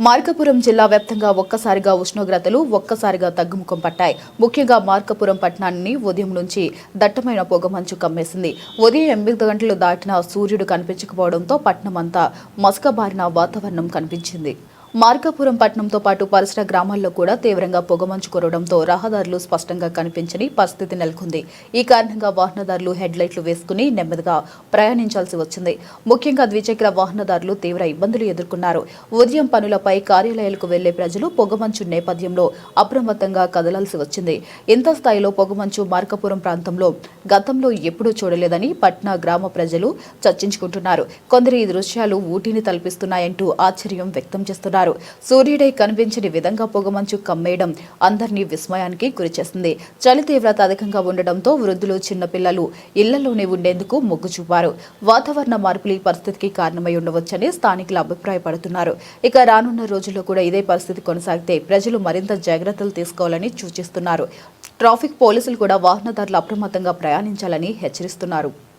మార్కపురం జిల్లా వ్యాప్తంగా ఒక్కసారిగా ఉష్ణోగ్రతలు ఒక్కసారిగా తగ్గుముఖం పట్టాయి. ముఖ్యంగా మార్కపురం పట్టణాన్ని ఉదయం నుంచి దట్టమైన పొగమంచు కమ్మేసింది. ఉదయం ఎనిమిది గంటలు దాటిన సూర్యుడు కనిపించకపోవడంతో పట్టణమంతా మసకబారిన వాతావరణం కనిపించింది. మార్కాపురం పట్టణంతో పాటు పరిసర గ్రామాల్లో కూడా తీవ్రంగా పొగమంచు కురవడంతో రహదారులు స్పష్టంగా కనిపించని పరిస్థితి నెలకొంది. ఈ కారణంగా వాహనదారులు హెడ్ లైట్లు వేసుకుని నెమ్మదిగా ప్రయాణించాల్సి వచ్చింది. ముఖ్యంగా ద్విచక్ర వాహనదారులు తీవ్ర ఇబ్బందులు ఎదుర్కొన్నారు. ఉదయం పనులపై కార్యాలయాలకు వెళ్ళే ప్రజలు పొగమంచు నేపథ్యంలో అప్రమత్తంగా కదలాల్సి వచ్చింది. ఇంత స్థాయిలో పొగమంచు మార్కాపురం ప్రాంతంలో గతంలో ఎప్పుడూ చూడలేదని పట్న గ్రామ ప్రజలు చర్చించుకుంటున్నారు. కొందరు ఈ దృశ్యాలు ఊటీని తలపిస్తున్నాయంటూ ఆశ్చర్యం వ్యక్తం చేస్తున్నారు. సూర్యుడే కనిపించని విధంగా పొగమంచు కమ్మేయడం అందరినీ విస్మయానికి గురిచేసింది చలి తీవ్రత అధికంగా ఉండడంతో వృద్ధులు చిన్నపిల్లలు ఇళ్ళలోనే ఉండేందుకు మొగ్గు చూపారు. వాతావరణ మార్పులు ఈ పరిస్థితికి కారణమై ఉండవచ్చని స్థానికులు అభిప్రాయపడుతున్నారు. ఇక రానున్న రోజుల్లో కూడా ఇదే పరిస్థితి కొనసాగితే ప్రజలు మరింత జాగ్రత్తలు తీసుకోవాలని సూచిస్తున్నారు. ట్రాఫిక్ పోలీసులు కూడా వాహనదారులు అప్రమత్తంగా ప్రయాణించాలని హెచ్చరిస్తున్నారు.